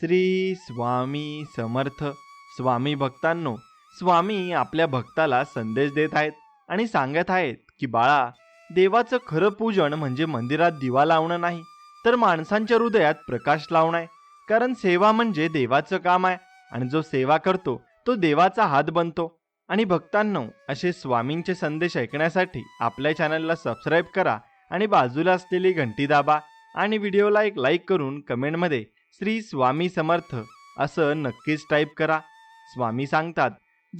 श्री स्वामी समर्थ. स्वामी भक्तांनो स्वामी आपल्या भक्ताला संदेश देत आहेत आणि सांगत आहेत की बाळा देवाचं खरं पूजन म्हणजे मंदिरात दिवा लावणं नाही तर माणसांच्या हृदयात प्रकाश लावणं आहे. कारण सेवा म्हणजे देवाचं काम आहे आणि जो सेवा करतो तो देवाचा हात बनतो. आणि भक्तांनो असे स्वामींचे संदेश ऐकण्यासाठी आपल्या चॅनलला सबस्क्राईब करा आणि बाजूला असलेली घंटी दाबा आणि व्हिडिओला एक लाईक करून कमेंटमध्ये श्री स्वामी समर्थ असं नक्कीच टाईप करा. स्वामी सांगतात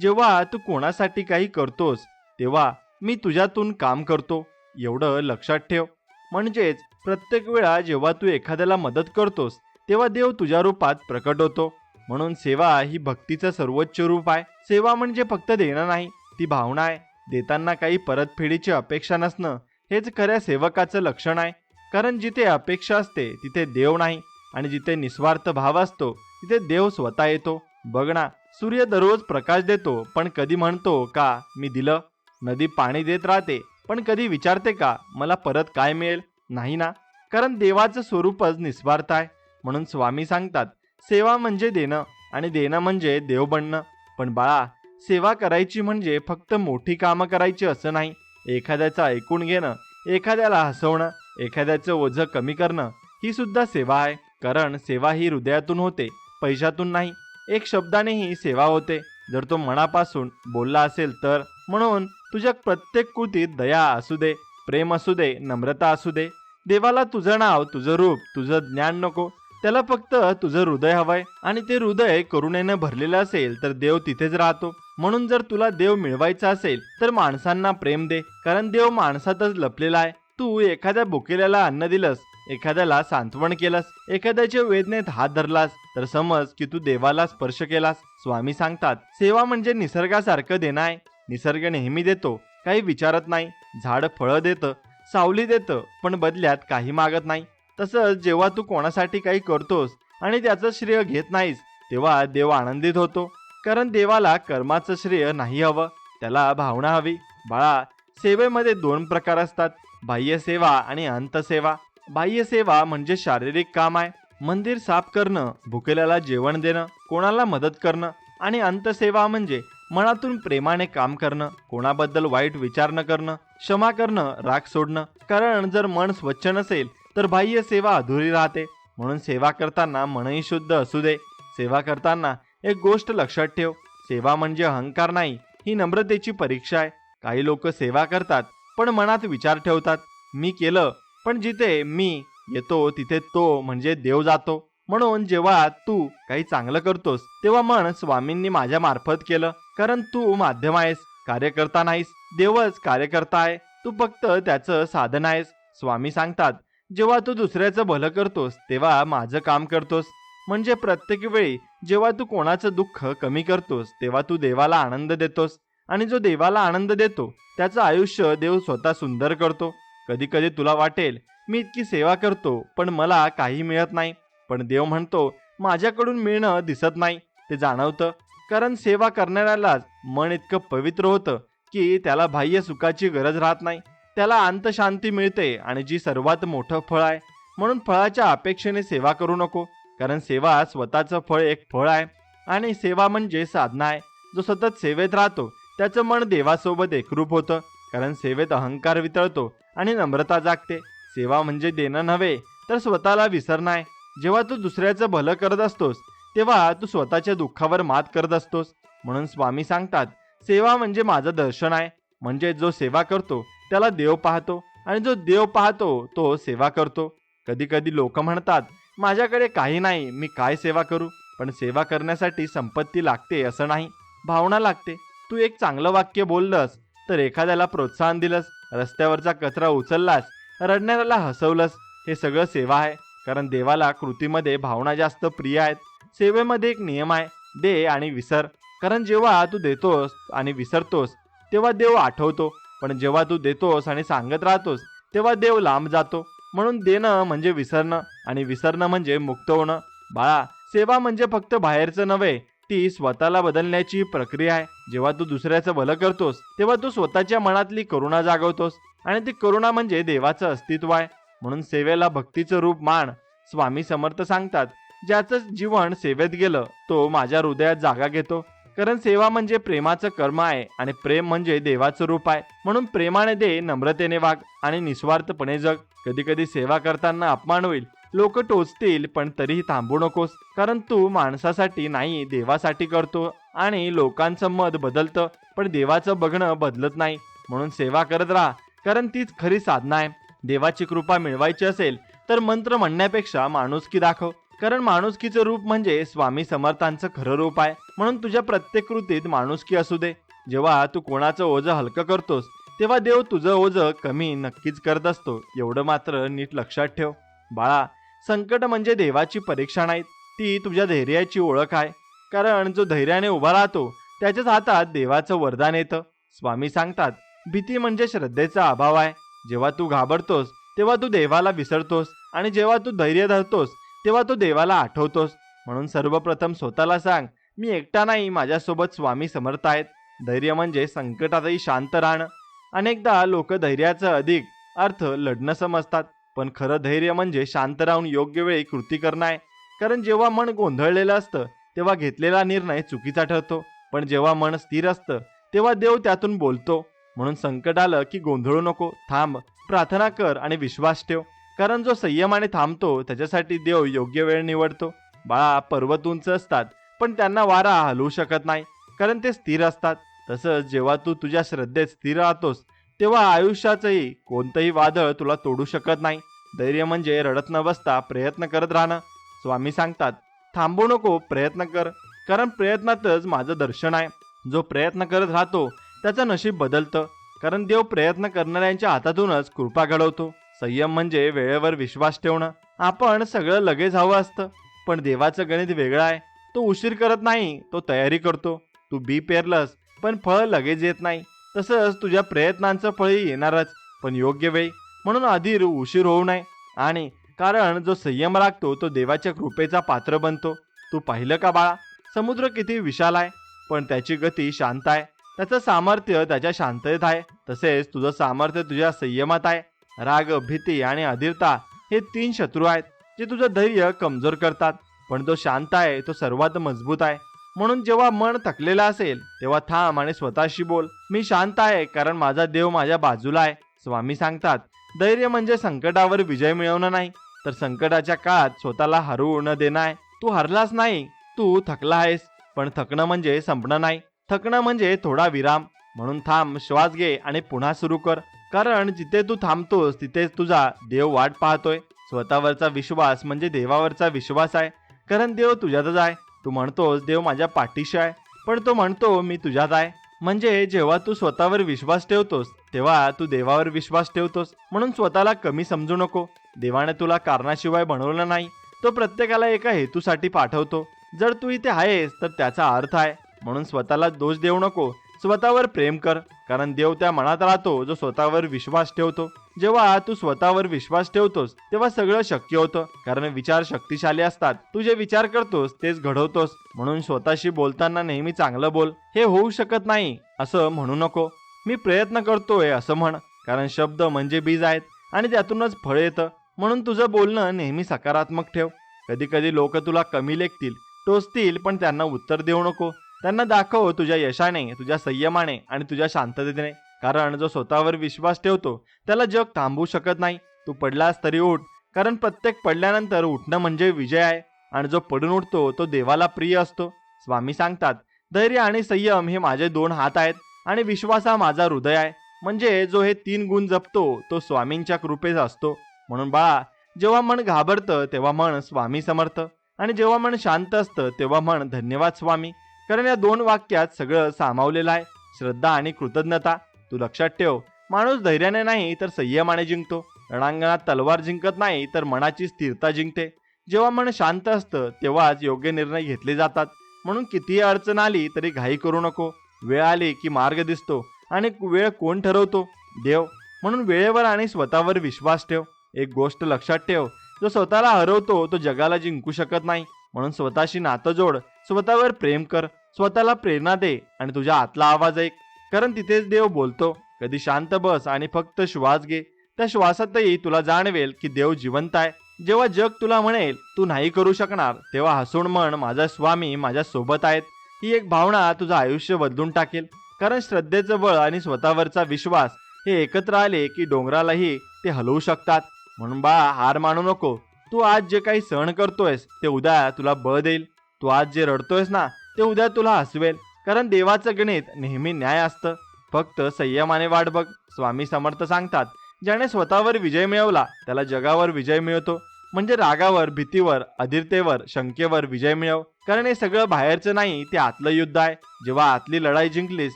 जेव्हा तू कोणासाठी काही करतोस तेव्हा मी तुझ्यातून काम करतो. एवढं लक्षात ठेव. म्हणजेच प्रत्येक वेळा जेव्हा तू एखाद्याला मदत करतोस तेव्हा देव तुझ्या रूपात प्रकट होतो. म्हणून सेवा ही भक्तीचं सर्वोच्च रूप आहे. सेवा म्हणजे फक्त देणं नाही ती भावना आहे. देताना काही परतफेडीची अपेक्षा नसणं हेच खऱ्या सेवकाचं लक्षण आहे. कारण जिथे अपेक्षा असते तिथे देव नाही. आणि जिथे निस्वार्थ भाव असतो तिथे देव स्वतः येतो. बघ ना सूर्य दररोज प्रकाश देतो पण कधी म्हणतो का मी दिलं. नदी पाणी देत राहते पण कधी विचारते का मला परत काय मिळेल? नाही ना. कारण देवाचं स्वरूपच निस्वार्थ आहे. म्हणून स्वामी सांगतात सेवा म्हणजे देणं आणि देणं म्हणजे देव बनणं. पण बाळा सेवा करायची म्हणजे फक्त मोठी कामं करायची असं नाही. एखाद्याचं ऐकून घेणं एखाद्याला हसवणं एखाद्याचं ओझं कमी करणं ही सुद्धा सेवा आहे. कारण सेवा ही हृदयातून होते पैशातून नाही एक शब्दानेही सेवा होते. जर तो मनापासून बोलला असेल तर म्हणून तुझ्या प्रत्येक कृतीत दया असू दे प्रेम असू दे नम्रता असू दे. देवाला तुझं नाव तुझं रूप तुझं ज्ञान नको. त्याला फक्त तुझं हृदय हवंय आणि ते हृदय करुणेनं भरलेलं असेल तर देव तिथेच राहतो. म्हणून जर तुला देव मिळवायचा असेल तर माणसांना प्रेम दे कारण देव माणसातच लपलेला आहे. तू एखाद्या भुकेल्याला अन्न दिलंस एखाद्याला सांत्वण केलंस एखाद्याच्या वेदनेत हात धरलास तर समज की तू देवाला स्पर्श केलास. स्वामी सांगतात सेवा म्हणजे निसर्गासारखं देणं आहे. निसर्ग नेहमी देतो काही विचारत नाही. झाड फळं देतं सावली देतं पण बदल्यात काही मागत नाही. तसंच जेव्हा तू कोणासाठी काही करतोस आणि त्याचं श्रेय घेत नाहीस तेव्हा देव आनंदित होतो. कारण देवाला कर्माचं श्रेय नाही हवं त्याला भावना हवी. बाळा सेवेमध्ये दोन प्रकार असतात. बाह्य सेवा आणि अंतसेवा बाह्य सेवा म्हणजे शारीरिक काम आहे. मंदिर साफ करणं भुकेल्याला जेवण देणं कोणाला मदत करणं आणि अंतसेवा म्हणजे मनातून प्रेमाने काम करणं कोणाबद्दल वाईट विचार न करणं क्षमा करणं राग सोडणं. कारण जर मन स्वच्छ नसेल तर बाह्य सेवा अधुरी राहते. म्हणून सेवा करताना मनही शुद्ध असू दे. सेवा करताना एक गोष्ट लक्षात ठेव. सेवा म्हणजे अहंकार नाही ही नम्रतेची परीक्षा आहे. काही लोक सेवा करतात पण मनात विचार ठेवतात. मी केलं पण जिथे मी येतो तिथे तो म्हणजे देव जातो. म्हणून जेव्हा तू काही चांगलं करतोस तेव्हा म्हण स्वामींनी माझ्या मार्फत केलं. कारण तू माध्यम आहेस कार्यकर्ता नाहीस देवच कार्यकर्ता आहे. तू फक्त त्याचं साधन आहेस. स्वामी सांगतात जेव्हा तू दुसऱ्याचं भलं करतोस तेव्हा माझं काम करतोस. म्हणजे प्रत्येक वेळी जेव्हा तू कोणाचं दुःख कमी करतोस तेव्हा तू देवाला आनंद देतोस. आणि जो देवाला आनंद देतो त्याचं आयुष्य देव स्वतः सुंदर करतो. कधी कधी तुला वाटेल मी इतकी सेवा करतो पण मला काही मिळत नाही. पण देव म्हणतो माझ्याकडून मिळणं दिसत नाही. ते जाणवतं. कारण सेवा करणाऱ्यालाच मन इतकं पवित्र होतं की त्याला बाह्य सुखाची गरज राहत नाही. त्याला अंतशांती मिळते आणि जी सर्वात मोठं फळ आहे. म्हणून फळाच्या अपेक्षेने सेवा करू नको. कारण सेवा स्वतःचं फळ एक फळ आहे. आणि सेवा म्हणजे साधना आहे. जो सतत सेवेत राहतो त्याचं मन देवासोबत एकरूप होतं. कारण सेवेत अहंकार वितळतो आणि नम्रता जागते. सेवा म्हणजे देणं नव्हे तर स्वतःला विसरणं आहे जेव्हा तू दुसऱ्याचं भलं करत असतोस तेव्हा तू स्वतःच्या दुःखावर मात करत असतोस. म्हणून स्वामी सांगतात सेवा म्हणजे माझं दर्शन आहे. म्हणजे जो सेवा करतो त्याला देव पाहतो. आणि जो देव पाहतो तो सेवा करतो. कधी कधी लोक म्हणतात माझ्याकडे काही नाही मी काय सेवा करू? पण सेवा करण्यासाठी संपत्ती लागते असं नाही. भावना लागते. तू एक चांगलं वाक्य बोललंस तर एखाद्याला प्रोत्साहन दिलंस रस्त्यावरचा कचरा उचललास रडणाऱ्याला हसवलंस हे सगळं सेवा आहे. कारण देवाला कृतीमध्ये भावना जास्त प्रिय आहेत. सेवेमध्ये एक नियम आहे दे आणि विसर. कारण जेव्हा तू देतोस आणि विसरतोस तेव्हा देव आठवतो. पण जेव्हा तू देतोस आणि सांगत राहतोस तेव्हा देव लांब जातो. म्हणून देणं म्हणजे विसरणं आणि विसरणं म्हणजे मुक्त होणं. बाळा सेवा म्हणजे फक्त बाहेरचं नव्हे ती स्वतःला बदलण्याची प्रक्रिया आहे. जेव्हा तू दुसऱ्याचं भलं करतोस तेव्हा तू स्वतःच्या मनातली करुणा जागवतोस. आणि ती करुणा म्हणजे देवाचं अस्तित्व आहे. म्हणून सेवेला भक्तीचं रूप मान स्वामी समर्थ सांगतात. ज्याचं जीवन सेवेत गेलं तो माझ्या हृदयात जागा घेतो. कारण सेवा म्हणजे प्रेमाचं कर्म आहे आणि प्रेम म्हणजे देवाचं रूप आहे. म्हणून प्रेमाने दे नम्रतेने वाग आणि निस्वार्थपणे जग. कधी कधी सेवा करताना अपमान होईल. लोक टोचतील पण तरीही थांबू नकोस. कारण तू माणसासाठी नाही देवासाठी करतो आणि लोकांचं मत बदलतं पण देवाचं बघणं बदलत नाही. म्हणून सेवा करत राहा. कारण तीच खरी साधना आहे. देवाची कृपा मिळवायची असेल तर मंत्र म्हणण्यापेक्षा माणुसकी दाखव. कारण माणुसकीचं रूप म्हणजे स्वामी समर्थांचं खरं रूप आहे. म्हणून तुझ्या प्रत्येक कृतीत माणुसकी असू दे. जेव्हा तू कोणाचं ओझं हलकं करतोस तेव्हा देव तुझं ओझं कमी नक्कीच करत असतो. एवढं मात्र नीट लक्षात ठेव. बाळा संकट म्हणजे देवाची परीक्षा नाहीत. ती तुझ्या धैर्याची ओळख आहे. कारण जो धैर्याने उभा राहतो त्याच्याच हातात देवाचं वरदान येतं. स्वामी सांगतात भीती म्हणजे श्रद्धेचा अभाव आहे. जेव्हा तू घाबरतोस तेव्हा तू देवाला विसरतोस आणि जेव्हा तू धैर्य धरतोस तेव्हा तू देवाला आठवतोस. म्हणून सर्वप्रथम स्वतःला सांग मी एकटा नाही माझ्यासोबत स्वामी समर्थ आहेत. धैर्य म्हणजे संकटातही शांत राहणं. अनेकदा लोक धैर्याचं अधिक अर्थ लढणं समजतात. पण खरं धैर्य म्हणजे शांत राहून योग्य वेळी कृती करणं आहे. कारण जेव्हा मन गोंधळलेलं असतं तेव्हा घेतलेला निर्णय चुकीचा ठरतो. पण जेव्हा मन स्थिर असतं तेव्हा देव त्यातून बोलतो. म्हणून संकट आलं की गोंधळू नको थांब प्रार्थना कर आणि विश्वास ठेव. कारण जो संयमाने थांबतो त्याच्यासाठी देव योग्य वेळ निवडतो. बाळा पर्वत उंच असतात पण त्यांना वारा हलवू शकत नाही. कारण ते स्थिर असतात. तसंच जेव्हा तू तुझ्या श्रद्धेत स्थिर राहतोस तेव्हा आयुष्याचंही कोणतंही वादळ तुला तोडू शकत नाही. धैर्य म्हणजे रडत न बसता प्रयत्न करत राहणं. स्वामी सांगतात थांबू नको प्रयत्न कर. कारण प्रयत्नातच माझं दर्शन आहे. जो प्रयत्न करत राहतो त्याचं नशीब बदलतं. कारण देव प्रयत्न करणाऱ्यांच्या हातातूनच कृपा घडवतो. संयम म्हणजे वेळेवर विश्वास ठेवणं. आपण सगळं लगेच हवं असतं. पण देवाचं गणित वेगळं आहे. तो उशीर करत नाही तो तयारी करतो. तू बी पेरलंस पण फळ लगेच येत नाही. तसंच तुझ्या प्रयत्नांचं फळही येणारच पण योग्य वेळी. म्हणून अधीर उशीर होऊ नये. आणि कारण जो संयम राखतो तो देवाच्या कृपेचा पात्र बनतो. तू पाहिलं का बाळा? समुद्र किती विशाल आहे पण त्याची गती शांत आहे. त्याचं सामर्थ्य त्याच्या शांततेत आहे. तसेच तुझं सामर्थ्य तुझ्या संयमात आहे. राग भीती आणि अधीरता हे तीन शत्रू आहेत जे तुझं धैर्य कमजोर करतात. पण जो शांत आहे तो सर्वात मजबूत आहे. म्हणून जेव्हा मन थकलेलं असेल तेव्हा थांब आणि स्वतःशी बोल. मी शांत आहे कारण माझा देव माझ्या बाजूला आहे. स्वामी सांगतात धैर्य म्हणजे संकटावर विजय मिळवणं नाही. तर संकटाच्या काळात स्वतःला हरवू न देणं आहे. तू हरलाच नाही तू थकला आहेस. पण थकणं म्हणजे संपणं नाही. थकणं म्हणजे थोडा विराम. म्हणून थांब श्वास घे आणि पुन्हा सुरू कर. कारण जिथे तू थांबतोस तिथेच तुझा देव वाट पाहतोय. स्वतःवरचा विश्वास म्हणजे देवावरचा विश्वास आहे. कारण देव तुझ्यातच आहे. तू म्हणतोस देव माझ्या पाठीशी आहे. पण तो म्हणतो मी तुझ्यात आहे. म्हणजे जेव्हा तू स्वतःवर विश्वास ठेवतोस तेव्हा तू देवावर विश्वास ठेवतोस. म्हणून स्वतःला कमी समजू नको. देवाने तुला कारणाशिवाय बनवलं नाही. तो प्रत्येकाला एका हेतूसाठी पाठवतो. जर तू इथे आहेस तर त्याचा अर्थ आहे. म्हणून स्वतःला दोष देऊ नको. स्वतःवर प्रेम कर. कारण देव त्या मनात राहतो जो स्वतःवर विश्वास ठेवतो. जेव्हा तू स्वतःवर विश्वास ठेवतोस तेव्हा सगळं शक्य होतं. कारण विचार शक्तिशाली असतात. तू जे विचार करतोस तेच घडवतोस. म्हणून स्वतःशी बोलताना नेहमी चांगलं बोल. हे होऊ शकत नाही. असं म्हणू नको. मी प्रयत्न करतोय असं म्हण. कारण शब्द म्हणजे बीज आहेत आणि त्यातूनच फळ येतं. म्हणून तुझं बोलणं नेहमी सकारात्मक ठेव. कधी कधी लोक तुला कमी लेखतील टोचतील पण त्यांना उत्तर देऊ नको. त्यांना दाखव तुझ्या यशाने तुझ्या संयमाने आणि तुझ्या शांततेने. कारण जो स्वतःवर विश्वास ठेवतो त्याला जग थांबवू शकत नाही. तू पडलास तरी उठ. कारण प्रत्येक पडल्यानंतर उठणं म्हणजे विजय आहे. आणि जो पडून उठतो तो देवाला प्रिय असतो. स्वामी सांगतात धैर्य आणि संयम हे माझे दोन हात आहेत आणि विश्वास हा माझा हृदय आहे. म्हणजे जो हे तीन गुण जपतो तो स्वामींच्या कृपेचा असतो. म्हणून बाळा जेव्हा मन घाबरतं तेव्हा मन स्वामी समर्थ. आणि जेव्हा मन शांत असतं तेव्हा मन धन्यवाद स्वामी. कारण या दोन वाक्यात सगळं सामावलेलं आहे. श्रद्धा आणि कृतज्ञता. तू लक्षात ठेव माणूस धैर्याने नाही तर संयमाने जिंकतो. रणांगणात तलवार जिंकत नाही तर मनाची स्थिरता जिंकते. जेव्हा मन शांत असतं तेव्हाच योग्य निर्णय घेतले जातात. म्हणून कितीही अडचण आली तरी घाई करू नको. वेळ आली की मार्ग दिसतो आणि वेळ कोण ठरवतो? देव. म्हणून वेळेवर आणि स्वतःवर विश्वास ठेव. एक गोष्ट लक्षात ठेव जो स्वतःला हरवतो तो जगाला जिंकू शकत नाही. म्हणून स्वतःशी नातं जोड स्वतःवर प्रेम कर स्वतःला प्रेरणा दे आणि तुझ्या आतला आवाज ऐक. कारण तिथेच देव बोलतो. कधी शांत बस आणि फक्त श्वास घे. त्या श्वासातही तुला जाणवेल की देव जिवंत आहे. जेव्हा जग तुला म्हणेल तू नाही करू शकणार तेव्हा हसून म्हण माझा स्वामी माझ्या सोबत आहेत. ही एक भावना तुझं आयुष्य बदलून टाकेल. कारण श्रद्धेचं बळ आणि स्वतःवरचा विश्वास हे एकत्र आले की डोंगरालाही ते हलवू शकतात. म्हणून बा हार मानू नको. तू आज जे काही सहन करतोयस ते उद्या तुला बळ देईल. तू आज जे रडतोयस ना ते उद्या तुला हसवेल. कारण देवाचं गणित नेहमी न्याय असतं. फक्त संयमाने वाट बघ स्वामी समर्थ सांगतात. ज्याने स्वतःवर विजय मिळवला त्याला जगावर विजय मिळतो. म्हणजे रागावर भीतीवर अधीरतेवर शंकेवर विजय मिळव. कारण हे सगळं बाहेरचं नाही ते आतलं युद्ध आहे. जेव्हा आतली लढाई जिंकलीस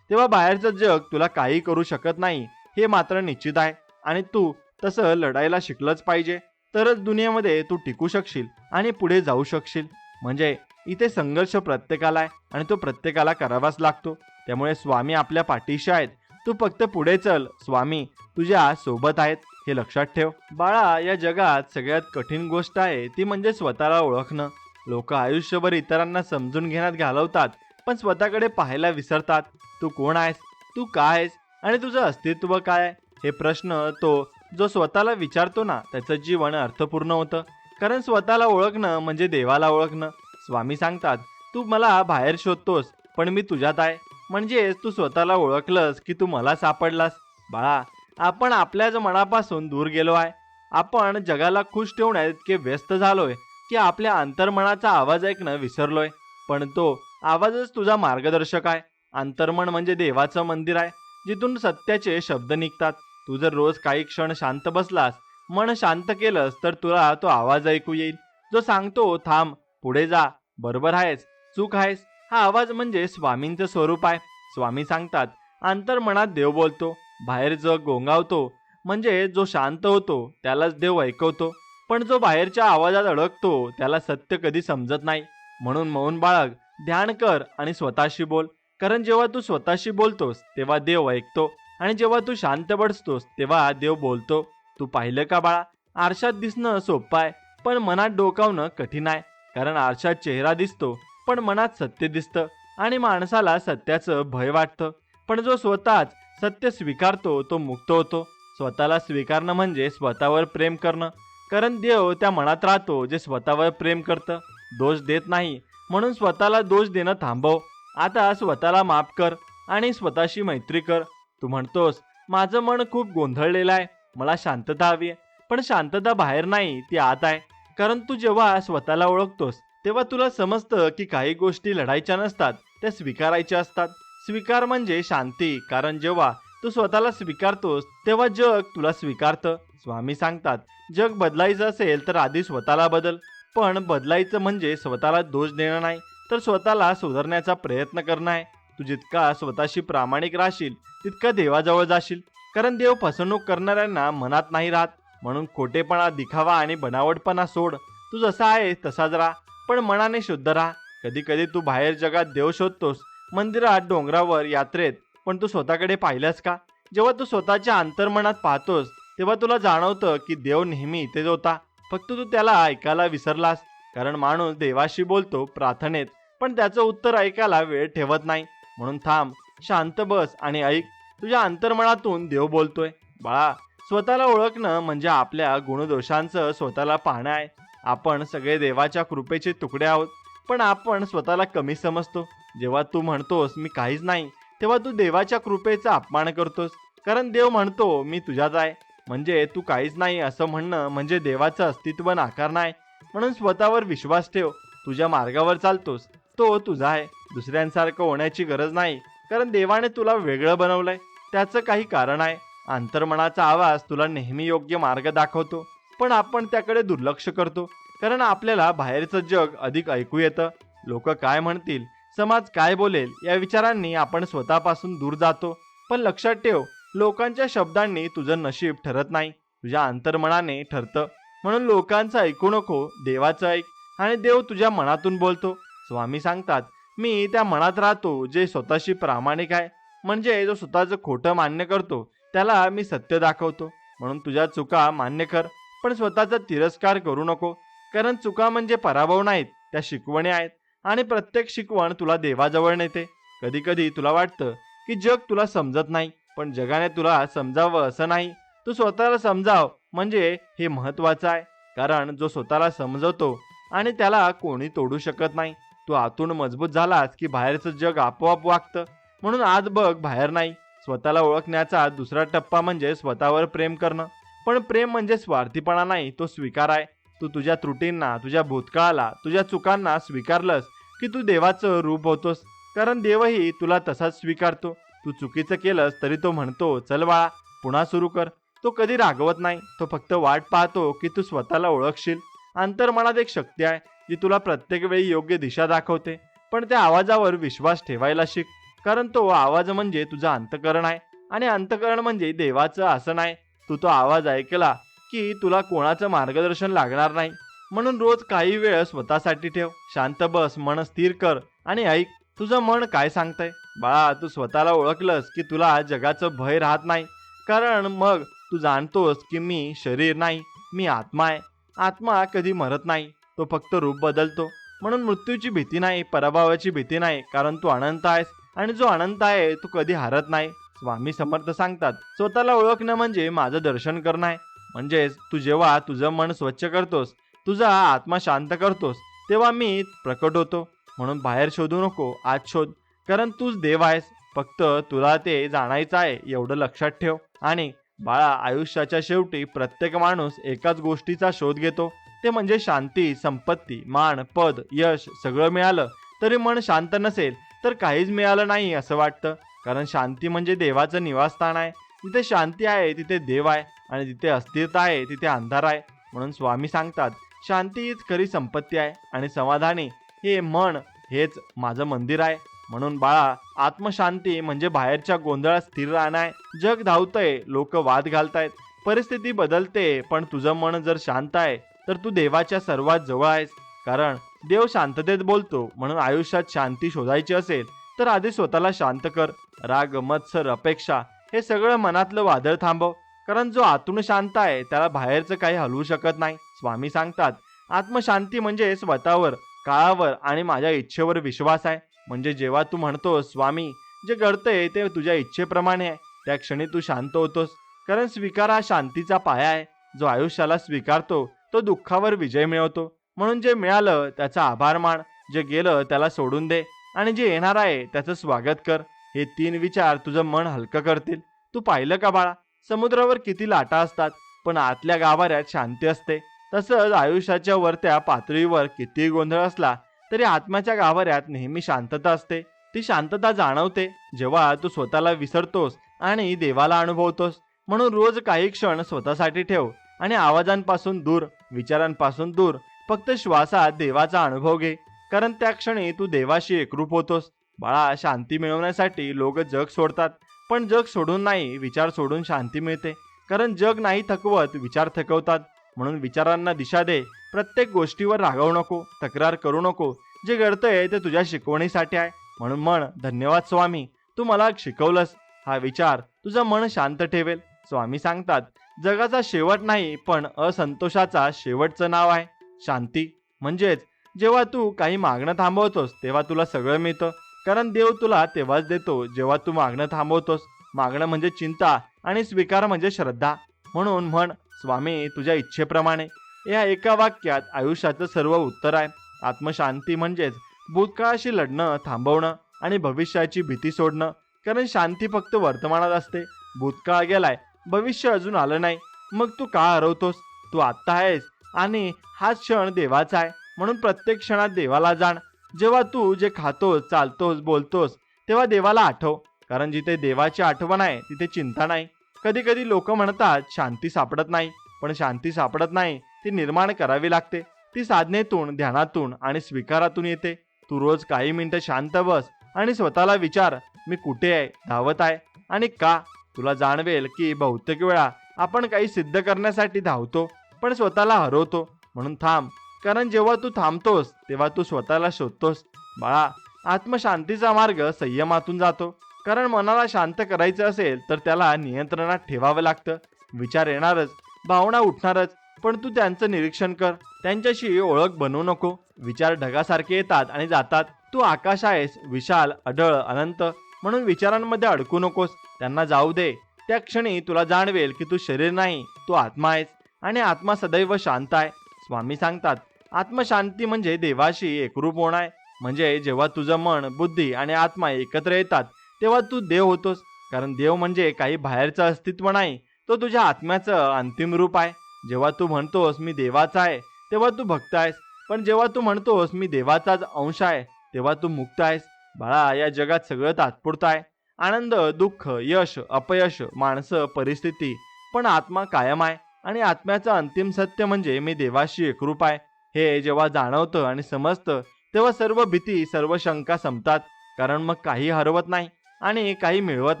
तेव्हा बाहेरचं जग तुला काही करू शकत नाही. हे मात्र निश्चित आहे. आणि तू तसं लढायला शिकलंच पाहिजे. तरच दुनियेमध्ये तू टिकू शकशील आणि पुढे जाऊ शकशील. म्हणजे इथे संघर्ष प्रत्येकाला आहे आणि तो प्रत्येकाला करावाच लागतो. त्यामुळे स्वामी आपल्या पाठीशी आहेत. तू फक्त पुढे चल. स्वामी तुझ्या सोबत आहेत. हे लक्षात ठेव. बाळा या जगात सगळ्यात कठीण गोष्ट आहे ती म्हणजे स्वतःला ओळखणं. लोक आयुष्यभर इतरांना समजून घेण्यात घालवतात पण स्वतःकडे पाहायला विसरतात. तू कोण आहेस? तू काय आहेस? आणि तुझं अस्तित्व काय आहे? हे प्रश्न तो जो स्वतःला विचारतो ना त्याचं जीवन अर्थपूर्ण होतं. कारण स्वतःला ओळखणं म्हणजे देवाला ओळखणं. स्वामी सांगतात तू मला बाहेर शोधतोस पण मी तुझ्यात आहे. म्हणजेच तू स्वतःला ओळखलंस की तू मला सापडलास. बाळा आपण आपल्याच मनापासून दूर गेलो आहे. आपण जगाला खुश ठेवण्यात इतके व्यस्त झालोय की आपल्या अंतर्मनाचा आवाज ऐकणं विसरलोय. पण तो आवाजच तुझा मार्गदर्शक आहे. अंतर्मन म्हणजे देवाचं मंदिर आहे जिथून सत्याचे शब्द निघतात. तू जर रोज काही क्षण शांत बसलास मन शांत केलंस तर तुला तो आवाज ऐकू येईल. जो सांगतो थांब पुढे जा. बरोबर आहेस चूक आहेस. हा आवाज म्हणजे स्वामींचं स्वरूप आहे. स्वामी सांगतात अंतर्मनात देव बोलतो बाहेर जग गोंगावतो. म्हणजे जो शांत होतो त्यालाच देव ऐकवतो. पण जो बाहेरच्या आवाजात अडकतो त्याला सत्य कधी समजत नाही. म्हणून मौन बाळग ध्यान कर आणि स्वतःशी बोल. कारण जेव्हा तू स्वतःशी बोलतोस तेव्हा देव ऐकतो. आणि जेव्हा तू शांत बसतोस तेव्हा देव बोलतो. तू पाहिलं का बाळा? आरशात दिसणं सोपं आहे पण मनात डोकावणं कठीण आहे. कारण आरशात चेहरा दिसतो पण मनात सत्य दिसतं आणि माणसाला सत्याचं भय वाटतं. पण जो स्वतःच सत्य स्वीकारतो तो मुक्त होतो. स्वतःला स्वीकारणं म्हणजे स्वतःवर प्रेम करणं. कारण देव त्या मनात राहतो जे स्वतःवर प्रेम करतं. दोष देत नाही म्हणून स्वतःला दोष देणं थांबव. आता स्वतःला माफ कर आणि स्वतःशी मैत्री कर. तू म्हणतोस माझं मन खूप गोंधळलेलं आहे. मला शांतता हवी आहे. पण शांतता बाहेर नाही ती आत आहे. कारण तू जेव्हा स्वतःला ओळखतोस तेव्हा तुला समजतं की काही गोष्टी लढायच्या नसतात त्या स्वीकारायच्या असतात. स्वीकार म्हणजे शांती कारण जेव्हा तू स्वतःला स्वीकारतोस तेव्हा जग तुला स्वीकारतं. स्वामी सांगतात जग बदलायचं असेल तर आधी स्वतःला बदल. पण बदलायचं म्हणजे स्वतःला दोष देणं नाही तर स्वतःला सुधारण्याचा प्रयत्न करणं आहे. तू जितका स्वतःशी प्रामाणिक राहशील तितका देवाजवळ जाशील. कारण देव फसवणूक करणाऱ्यांना मनात नाही राहत. म्हणून खोटेपणा दिखावा आणि बनावटपणा सोड. तू जसा आहे तसाच राहा. पण मनाने शुद्ध राहा. कधी कधी तू बाहेर जगात देव शोधतोस. मंदिरात डोंगरावर यात्रेत. पण तू स्वतःकडे पाहिलंस का? जेव्हा तू स्वतःच्या अंतर्मनात पाहतोस तेव्हा तुला जाणवतं की देव नेहमी इथेच होता. फक्त तू त्याला ऐकायला विसरलास. कारण माणूस देवाशी बोलतो प्रार्थनेत. पण त्याचं उत्तर ऐकायला वेळ ठेवत नाही. म्हणून थांब शांत बस आणि ऐक. तुझ्या अंतर्मनातून देव बोलतोय. बाळा स्वतःला ओळखणं म्हणजे आपल्या गुणदोषांचं स्वतःला पाहणं आहे. आपण सगळे देवाच्या कृपेचे तुकडे आहोत पण आपण स्वतःला कमी समजतो. जेव्हा तू म्हणतोस मी काहीच नाही तेव्हा तू देवाच्या कृपेचा अपमान करतोस. कारण देव म्हणतो मी तुझ्याच आहे. म्हणजे तू काहीच नाही असं म्हणणं म्हणजे देवाचं अस्तित्व नाकार नाही. म्हणून स्वतःवर विश्वास ठेव. तुझ्या मार्गावर चालतोस तो तुझा आहे. दुसऱ्यांसारखं होण्याची गरज नाही. कारण देवाने तुला वेगळं बनवलंय त्याचं काही कारण आहे. अंतर्मनाचा आवाज तुला नेहमी योग्य मार्ग दाखवतो पण आपण त्याकडे दुर्लक्ष करतो. कारण आपल्याला बाहेरचं जग अधिक ऐकू येतं. लोक काय म्हणतील समाज काय बोलेल या विचारांनी आपण स्वतःपासून दूर जातो. पण लक्षात ठेव लोकांच्या शब्दांनी तुझं नशीब ठरत नाही तुझ्या अंतर्मनाने ठरतं. म्हणून लोकांचं ऐकू नको देवाचं ऐक. आणि देव तुझ्या मनातून बोलतो. स्वामी सांगतात मी त्या मनात राहतो जे स्वतःशी प्रामाणिक आहे म्हणजे जो स्वतःचं खोटं मान्य करतो त्याला मी सत्य दाखवतो. म्हणून तुझ्या चुका मान्य कर पण स्वतःचा तिरस्कार करू नको कारण चुका म्हणजे पराभव नाहीत त्या शिकवणी आहेत आणि प्रत्येक शिकवण तुला देवाजवळ नेते. कधी कधी तुला वाटतं की जग तुला समजत नाही पण जगाने तुला समजावं असं नाही. तू स्वतःला समजाव म्हणजे हे महत्वाचं आहे कारण जो स्वतःला समजवतो आणि त्याला कोणी तोडू शकत नाही. तू आतून मजबूत झालास की बाहेरचं जग आपोआप वागतं. म्हणून आज बघ बाहेर नाही. स्वतःला ओळखण्याचा दुसरा टप्पा म्हणजे स्वतःवर प्रेम करणं. पण प्रेम म्हणजे स्वार्थीपणा नाही तो स्वीकार आहे. तू तुझ्या त्रुटींना तुझ्या भूतकाळाला तुझ्या चुकांना स्वीकारलंस की तू देवाचं रूप होतोस. कारण देवही तुला तसाच स्वीकारतो. तू चुकीचं केलंस तरी तो म्हणतो चल बाळा पुन्हा सुरू कर. तो कधी रागवत नाही तो फक्त वाट पाहतो की तू स्वतःला ओळखशील. अंतर्मनात एक शक्ती आहे जी तुला प्रत्येक वेळी योग्य दिशा दाखवते. पण त्या आवाजावर विश्वास ठेवायला शिक. कारण तो आवाज म्हणजे तुझं अंतकरण आहे. आणि अंतकरण म्हणजे देवाचं असं नाही तू तो आवाज ऐकला की तुला कोणाचं मार्गदर्शन लागणार नाही. म्हणून रोज काही वेळ स्वतःसाठी ठेव. शांत बस मन स्थिर कर आणि ऐक. तुझं मन काय सांगतंय? बाळा तू स्वतःला ओळखलंस की तुला जगाचं भय राहत नाही. कारण मग तू जाणतोस की मी शरीर नाही मी आत्मा आहे. आत्मा कधी मरत नाही तो फक्त रूप बदलतो. म्हणून मृत्यूची भीती नाही पराभवाची भीती नाही कारण तू अनंत आहेस. आणि जो अनंत आहे तो कधी हारत नाही. स्वामी समर्थ सांगतात स्वतःला ओळखणं म्हणजे माझं दर्शन करणं आहे. म्हणजेच तू जेव्हा तुझं मन स्वच्छ करतोस तुझा आत्मा शांत करतोस तेव्हा मी प्रकट होतो. म्हणून बाहेर शोधू नको आज शोध. कारण तूच देव आहेस फक्त तुला ते जाणायचं आहे एवढं लक्षात ठेव. आणि बाळा आयुष्याच्या शेवटी प्रत्येक माणूस एकाच गोष्टीचा शोध घेतो. ते म्हणजे शांती संपत्ती मान पद यश सगळं मिळालं तरी मन शांत नसेल तर काहीच मिळालं नाही असं वाटतं. कारण शांती म्हणजे देवाचं निवासस्थान आहे. जिथे शांती आहे तिथे देव आहे आणि जिथे अस्थिरता आहे तिथे अंधार आहे. म्हणून स्वामी सांगतात शांती हीच खरी संपत्ती आहे आणि समाधानी हे मन हेच माझं मंदिर आहे. म्हणून बाळा आत्मशांती म्हणजे बाहेरच्या गोंधळात स्थिर राहणार. आहे जग धावतंय लोक वाद घालतायत. परिस्थिती बदलते पण तुझं मन जर शांत आहे तर तू देवाच्या सर्वात जवळ आहेस. कारण देव शांततेत बोलतो म्हणून आयुष्यात शांती शोधायची असेल तर आधी स्वतःला शांत कर. राग मत्सर अपेक्षा हे सगळं मनातलं वादळ थांबव. कारण जो आतून शांत आहे त्याला बाहेरचं काही हलवू शकत नाही. स्वामी सांगतात आत्मशांती म्हणजे स्वतःवर काळावर आणि माझ्या इच्छेवर विश्वास आहे. म्हणजे जेव्हा तू म्हणतो स्वामी जे घडतंय ते तुझ्या इच्छेप्रमाणे आहे. त्या क्षणी तू शांत होतोस. कारण स्वीकार हा शांतीचा पाया आहे. जो आयुष्याला स्वीकारतो तो दुःखावर विजय मिळवतो. म्हणून जे मिळालं त्याचा आभार मान. जे गेलं त्याला सोडून दे. आणि जे येणार आहे त्याचं स्वागत कर. हे तीन विचार तुझं मन हलकं करतील. तू पाहिलं का बाळा? समुद्रावर किती लाटा असतात. पण आतल्या गाभाऱ्यात शांती असते. तसंच आयुष्याच्या वरत्या पातळीवर किती गोंधळ असला तरी आत्म्याच्या गाभाऱ्यात नेहमी शांतता असते. ती शांतता जाणवते जेव्हा तू स्वतःला विसरतोस आणि देवाला अनुभवतोस. म्हणून रोज काही क्षण स्वतःसाठी ठेव आणि आवाजांपासून दूर विचारांपासून दूर फक्त श्वासात देवाचा अनुभव घे. कारण त्या क्षणी तू देवाशी एकरूप होतोस. बाळा शांती मिळवण्यासाठी लोक जग सोडतात. पण जग सोडून नाही विचार सोडून शांती मिळते. कारण जग नाही थकवत विचार थकवतात. म्हणून विचारांना दिशा दे. प्रत्येक गोष्टीवर रागावू नको तक्रार करू नको. जे घडतंय ते तुझ्या शिकवणीसाठी आहे. म्हणून मन धन्यवाद स्वामी. तू मला शिकवलंस. हा विचार तुझं मन शांत ठेवेल. स्वामी सांगतात जगाचा शेवट नाही पण असंतोषाचा शेवटचं नाव आहे. शांती. म्हणजेच जेव्हा तू काही मागणं थांबवतोस तेव्हा तुला सगळं मिळतं. कारण देव तुला तेव्हाच देतो जेव्हा तू मागणं थांबवतोस. मागणं म्हणजे चिंता आणि स्वीकार म्हणजे श्रद्धा. म्हणून म्हण स्वामी तुझ्या इच्छेप्रमाणे. या एका वाक्यात आयुष्याचं सर्व उत्तर आहे. आत्मशांती म्हणजेच भूतकाळाशी लढणं थांबवणं आणि भविष्याची भीती सोडणं. कारण शांती फक्त वर्तमानात असते. भूतकाळ गेलाय भविष्य अजून आलं नाही. मग तू का हरवतोस? तू आत्ता आहेस आणि हाच क्षण देवाचा आहे. म्हणून प्रत्येक क्षणात देवाला जाण. जेव्हा तू जे खातोस चालतोस बोलतोस तेव्हा देवाला आठव. कारण जिथे देवाची आठवण आहे तिथे चिंता नाही. कधी कधी लोक म्हणतात शांती सापडत नाही. पण शांती सापडत नाही ती निर्माण करावी लागते. ती साधनेतून ध्यानातून आणि स्वीकारातून येते. तू रोज काही मिनिटं शांत बस आणि स्वतःला विचार मी कुठे आहे धावत आहे आणि का? तुला जाणवेल की बहुतेक वेळा आपण काही सिद्ध करण्यासाठी धावतो पण स्वतःला हरवतो. म्हणून थांब. कारण जेव्हा तू थांबतोस तेव्हा तू स्वतःला शोधतोस. बाळा आत्मशांतीचा मार्ग संयमातून जातो. कारण मनाला शांत करायचं असेल तर त्याला नियंत्रणात ठेवावं लागतं. विचार येणारच भावना उठणारच. पण तू त्यांचं निरीक्षण कर. त्यांच्याशी ओळख बनवू नको. विचार ढगासारखे येतात आणि जातात. तू आकाश आहेस विशाल अढळ अनंत. म्हणून विचारांमध्ये अडकू नकोस. त्यांना जाऊ दे. त्या क्षणी तुला जाणवेल की तू शरीर नाही तू आत्मा आहेस. आणि आत्मा सदैव शांत आहे. स्वामी सांगतात आत्मशांती म्हणजे देवाशी एकरूप होणं आहे. म्हणजे जेव्हा तुझं मन बुद्धी आणि आत्मा एकत्र येतात तेव्हा तू देव होतोस. कारण देव म्हणजे काही बाहेरचं अस्तित्व नाही. तो तुझ्या आत्म्याचं अंतिम रूप आहे. जेव्हा तू म्हणतोस मी देवाचा आहे तेव्हा तू भक्त आहेस. पण जेव्हा तू म्हणतोस मी देवाचाच अंश आहे तेव्हा तू मुक्त आहेस. बाळा या जगात सगळं तात्पुरतं आहे. आनंद दुःख यश अपयश माणसं परिस्थिती पण आत्मा कायम आहे. आणि आत्म्याचं अंतिम सत्य म्हणजे मी देवाशी एकरूप आहे. हे जेव्हा जाणवतं आणि समजतं तेव्हा सर्व भीती सर्व शंका संपतात. कारण मग काही हरवत नाही आणि काही मिळवत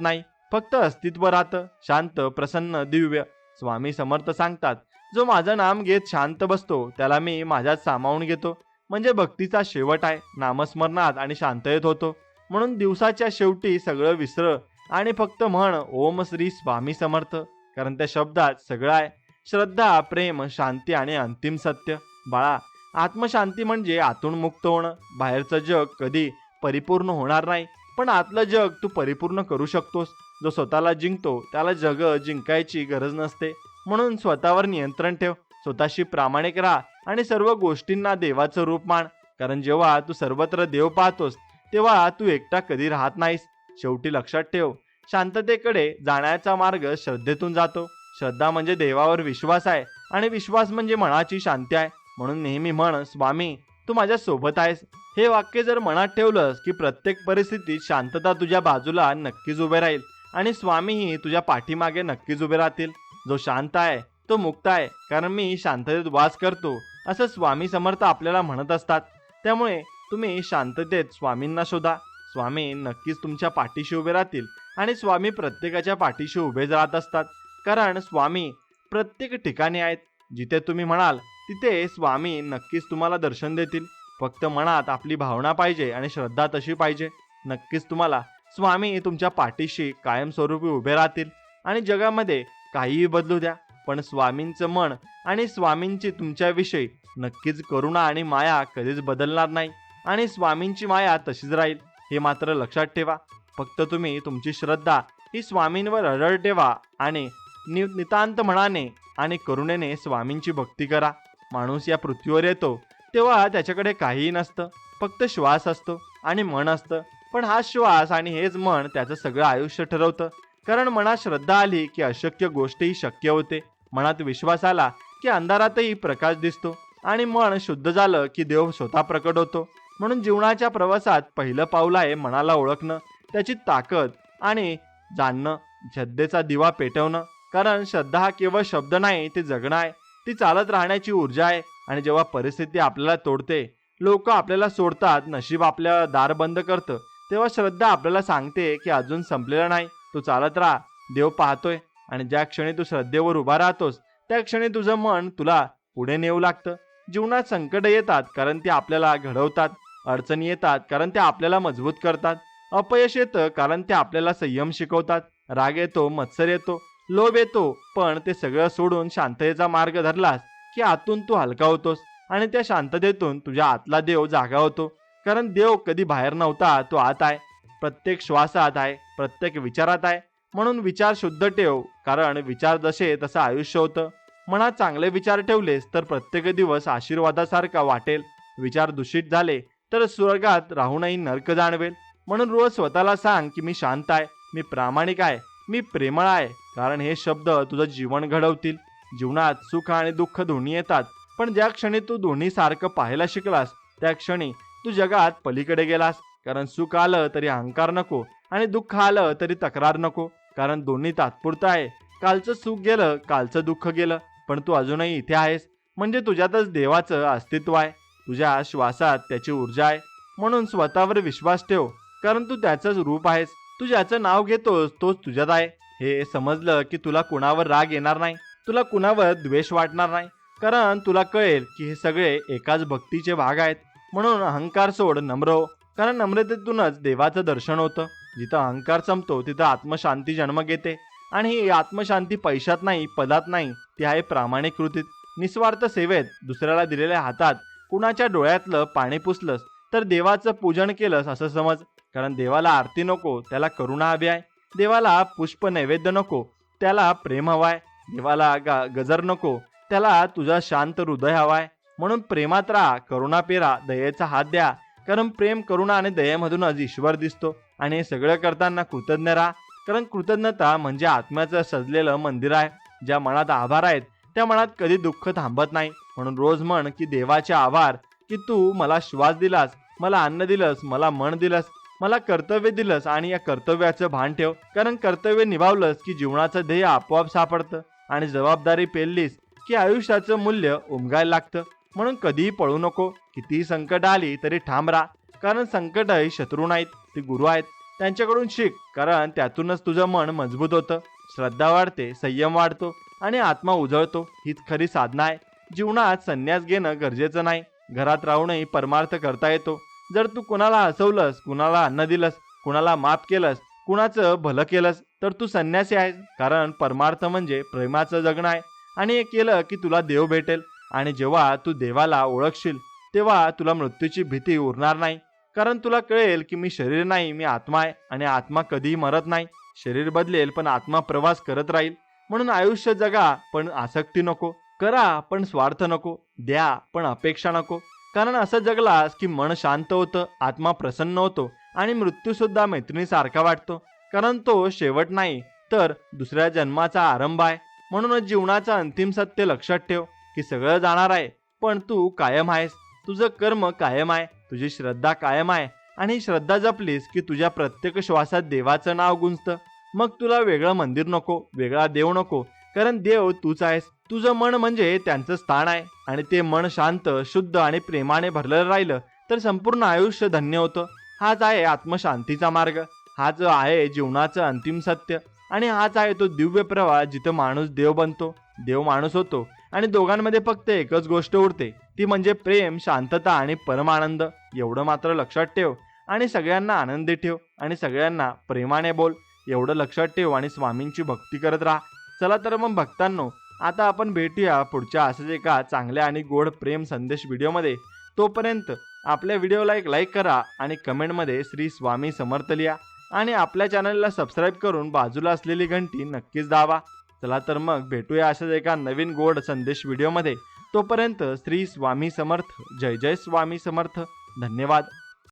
नाही. फक्त अस्तित्व राहतं शांत प्रसन्न दिव्य. स्वामी समर्थ सांगतात जो माझं नाम घेत शांत बसतो त्याला मी माझ्यात सामावून घेतो. म्हणजे भक्तीचा शेवट आहे नामस्मरणात आणि शांततेत होतो. म्हणून दिवसाच्या शेवटी सगळं विसर आणि फक्त म्हण ओम श्री स्वामी समर्थ. कारण त्या शब्दात सगळं आहे. श्रद्धा प्रेम शांती आणि अंतिम सत्य. बाळा आत्मशांती म्हणजे आतून मुक्त होणं. बाहेरचं जग कधी परिपूर्ण होणार नाही. पण आतलं जग तू परिपूर्ण करू शकतोस. जो स्वतःला जिंकतो त्याला जग जिंकायची गरज नसते. म्हणून स्वतःवर नियंत्रण ठेव. स्वतःशी प्रामाणिक राहा आणि सर्व गोष्टींना देवाचं रूप मान. कारण जेव्हा तू सर्वत्र देव पाहतोस तेव्हा तू एकटा कधी राहत नाहीस. शेवटी लक्षात ठेव शांततेकडे जाण्याचा मार्ग श्रद्धेतून जातो. श्रद्धा म्हणजे देवावर विश्वास आहे आणि विश्वास म्हणजे मनाची शांती आहे. म्हणून नेहमी म्हण स्वामी तू माझ्या सोबत आहेस. हे वाक्य जर मनात ठेवलंस की प्रत्येक परिस्थितीत शांतता तुझ्या बाजूला नक्कीच उभे राहील. आणि स्वामीही तुझ्या पाठीमागे नक्कीच उभे राहतील. जो शांत आहे तो मुक्त आहे कारण मी शांततेत वास करतो असं स्वामी समर्थ आपल्याला म्हणत असतात. त्यामुळे तुम्ही शांततेत स्वामींना शोधा. स्वामी नक्कीच तुमच्या पाठीशी उभे राहतील आणि स्वामी प्रत्येकाच्या पाठीशी उभे राहत असतात. कारण स्वामी प्रत्येक ठिकाणी आहेत. जिथे तुम्ही म्हणाल तिथे स्वामी नक्कीच तुम्हाला दर्शन देतील. फक्त मनात आपली भावना पाहिजे आणि श्रद्धा तशी पाहिजे. नक्कीच तुम्हाला स्वामी तुमच्या पाठीशी कायमस्वरूपी उभे राहतील आणि जगामध्ये काहीही बदलू द्या पण स्वामींचं मन आणि स्वामींची तुमच्याविषयी नक्कीच करुणा आणि माया कधीच बदलणार नाही आणि स्वामींची माया तशीच राहील हे मात्र लक्षात ठेवा. फक्त तुम्ही तुमची श्रद्धा ही स्वामींवर अडळ ठेवा आणि नि नितांत म्हणाने आणि करुणेने स्वामींची भक्ती करा. माणूस या पृथ्वीवर येतो तेव्हा त्याच्याकडे काहीही नसतं फक्त श्वास असतो आणि मन असतं. पण हा श्वास आणि हेच मन त्याचं सगळं आयुष्य ठरवतं. कारण मनात श्रद्धा आली की अशक्य गोष्टही शक्य होते. मनात विश्वास आला की अंधारातही प्रकाश दिसतो आणि मन शुद्ध झालं की देव स्वतः प्रकट होतो. म्हणून जीवनाच्या प्रवासात पहिलं पाऊल आहे मनाला ओळखणं त्याची ताकद आणि जाणणं श्रद्धेचा दिवा पेटवणं. कारण श्रद्धा हा केवळ शब्द नाही ते जगणं आहे. ती चालत राहण्याची ऊर्जा आहे आणि जेव्हा परिस्थिती आपल्याला तोडते लोक आपल्याला सोडतात नशीब आपल्या दार बंद करतं. तेव्हा श्रद्धा आपल्याला सांगते की अजून संपलेलं नाही. तू चालत राहा. देव पाहतोय. आणि ज्या क्षणी तू श्रद्धेवर उभा राहतोस त्या क्षणी तुझं मन तुला पुढे नेऊ लागतं. जीवनात संकट येतात कारण ते आपल्याला घडवतात. अडचणी येतात कारण ते आपल्याला मजबूत करतात. अपयश येतं कारण ते आपल्याला संयम शिकवतात. राग येतो मत्सर येतो लोभ येतो. पण ते सगळं सोडून शांततेचा मार्ग धरलास की आतून तू हलका होतोस आणि त्या शांततेतून तुझ्या आतला देव जागा होतो. कारण देव कधी बाहेर नव्हता तो आत आहे. प्रत्येक श्वासात आहे प्रत्येक विचारात आहे. म्हणून विचार शुद्ध ठेव कारण विचार जसे तसं आयुष्य होतं. मनात चांगले विचार ठेवलेस तर प्रत्येक दिवस आशीर्वादासारखा वाटेल. विचार दूषित झाले तर स्वर्गात राहूनही नरक जाणवेल. म्हणून रोज स्वतःला सांग की मी शांत आहे मी प्रामाणिक आहे मी प्रेमळ आहे. कारण हे शब्द तुझं जीवन घडवतील. जीवनात सुख आणि दुःख दोन्ही येतात. पण ज्या क्षणी तू दोन्ही सारखं पाहायला शिकलास त्या क्षणी तू जगात पलीकडे गेलास. कारण सुख आलं तरी अहंकार नको आणि दुःख आलं तरी तक्रार नको. कारण दोन्ही तात्पुरतं आहे. कालचं सुख गेलं कालचं दुःख गेलं. पण तू अजूनही इथे आहेस. म्हणजे तुझ्यातच देवाचं अस्तित्व आहे. तुझ्या श्वासात त्याची ऊर्जा आहे. म्हणून स्वतःवर विश्वास ठेव. कारण तू त्याचंच रूप आहेस. तू ज्याचं नाव घेतोस तोच तुझ्यात आहे. हे समजलं की तुला कुणावर राग येणार नाही. तुला कुणावर द्वेष वाटणार नाही. कारण तुला कळेल की हे सगळे एकाच भक्तीचे भाग आहेत. म्हणून अहंकार सोड नम्र हो. कारण नम्रतेतूनच देवाचं दर्शन होतं. जिथं अहंकार संपतो तिथं आत्मशांती जन्म घेते. आणि ही आत्मशांती पैशात नाही पदात नाही ती आहे प्रामाणिक कृतीत निस्वार्थ सेवेत दुसऱ्याला दिलेल्या हातात कुणाच्या डोळ्यातलं पाणी पुसलंस तर देवाचं पूजन केलंस असं समज. कारण देवाला आरती नको त्याला करुणा हवी आहे. देवाला पुष्प नैवेद्य नको त्याला प्रेम हवाय देवाला गा गजर नको त्याला तुझा शांत हृदय हवाय म्हणून प्रेमात राहा करुणा पेरा दयेचा हात द्या. कारण प्रेम करुणा आणि दयेमधूनच ईश्वर दिसतो आणि हे सगळं करताना कृतज्ञ राहा. कारण कृतज्ञता म्हणजे आत्म्याचं सजलेलं मंदिर आहे. ज्या मनात आभार आहेत त्या मनात कधी दुःख थांबत नाही. म्हणून रोज म्हण की देवाचे आभार की तू मला श्वास दिलास मला अन्न दिलंस मला मन दिलंस मला कर्तव्य दिलंस आणि या कर्तव्याचं भान ठेव. कारण कर्तव्य निभावलंस की जीवनाचं ध्येय आपोआप सापडतं आणि जबाबदारी पेललीस की आयुष्याचं मूल्य उमगायला लागतं. म्हणून कधीही पळू नको. कितीही संकट आली तरी ठाम राहा कारण संकट हे शत्रू नाहीत ते गुरु आहेत. त्यांच्याकडून शिक कारण त्यातूनच तुझं मन मजबूत होतं. श्रद्धा वाढते संयम वाढतो आणि आत्मा उजळतो. हीच खरी साधना आहे. जीवनात संन्यास घेणं गरजेचं नाही. घरात राहूनही परमार्थ करता येतो. जर तू कुणाला हसवलंस कुणाला अन्न दिलंस कुणाला माफ केलंस कुणाचं भलं केलंस तर तू संन्यासी आहेस. कारण परमार्थ म्हणजे प्रेमाचं जगणं आहे. आणि हे केलं की तुला देव भेटेल. आणि जेव्हा तू देवाला ओळखशील तेव्हा तुला मृत्यूची भीती उरणार नाही. कारण तुला कळेल की मी शरीर नाही मी आत्मा आहे आणि आत्मा कधीही मरत नाही. शरीर बदलेल पण आत्मा प्रवास करत राहील. म्हणून आयुष्य जगा पण आसक्ती नको. करा पण स्वार्थ नको. द्या पण अपेक्षा नको. कारण असं जगलास की मन शांत होतं आत्मा प्रसन्न होतो आणि मृत्यूसुद्धा मैत्रिणीसारखा वाटतो. कारण तो शेवट नाही तर दुसऱ्या जन्माचा आरंभ आहे. म्हणूनच जीवनाचा अंतिम सत्य लक्षात ठेव. की सगळं जाणार आहे. पण तू कायम आहेस. तुझं कर्म कायम आहे. तुझी श्रद्धा कायम आहे. आणि श्रद्धा जपलीस की तुझ्या प्रत्येक श्वासात देवाचं नाव गुंजतं. मग तुला वेगळं मंदिर नको वेगळा देव नको. कारण देव तूच आहेस. तुझं मन म्हणजे त्यांचं स्थान आहे. आणि ते मन शांत शुद्ध आणि प्रेमाने भरलेलं राहिलं तर संपूर्ण आयुष्य धन्य होतं. हाच आहे आत्मशांतीचा मार्ग. हाच आहे जीवनाचं अंतिम सत्य. आणि हाच आहे तो दिव्य प्रवाह जिथं माणूस देव बनतो. देव माणूस होतो. आणि दोघांमध्ये फक्त एकच गोष्ट उरते. ती म्हणजे प्रेम शांतता आणि परमानंद. एवढं मात्र लक्षात ठेव आणि सगळ्यांना आनंदी ठेव आणि सगळ्यांना प्रेमाने बोल. एवढं लक्षात ठेव आणि स्वामींची भक्ती करत राहा. चला तर मग भक्तांनो आता आपण भेटूया पुढच्या असंच एका चांगल्या आणि गोड प्रेम संदेश व्हिडिओमध्ये. तोपर्यंत आपल्या व्हिडिओला एक लाईक करा आणि कमेंटमध्ये श्री स्वामी समर्थ लिहा. आणि आपल्या चॅनलला सबस्क्राईब करून बाजूला असलेली घंटी नक्कीच दावा चला तर मग भेटूया अशाच एका नवीन गोड संदेश व्हिडिओमध्ये. तोपर्यंत श्री स्वामी समर्थ. जय जय स्वामी समर्थ. धन्यवाद.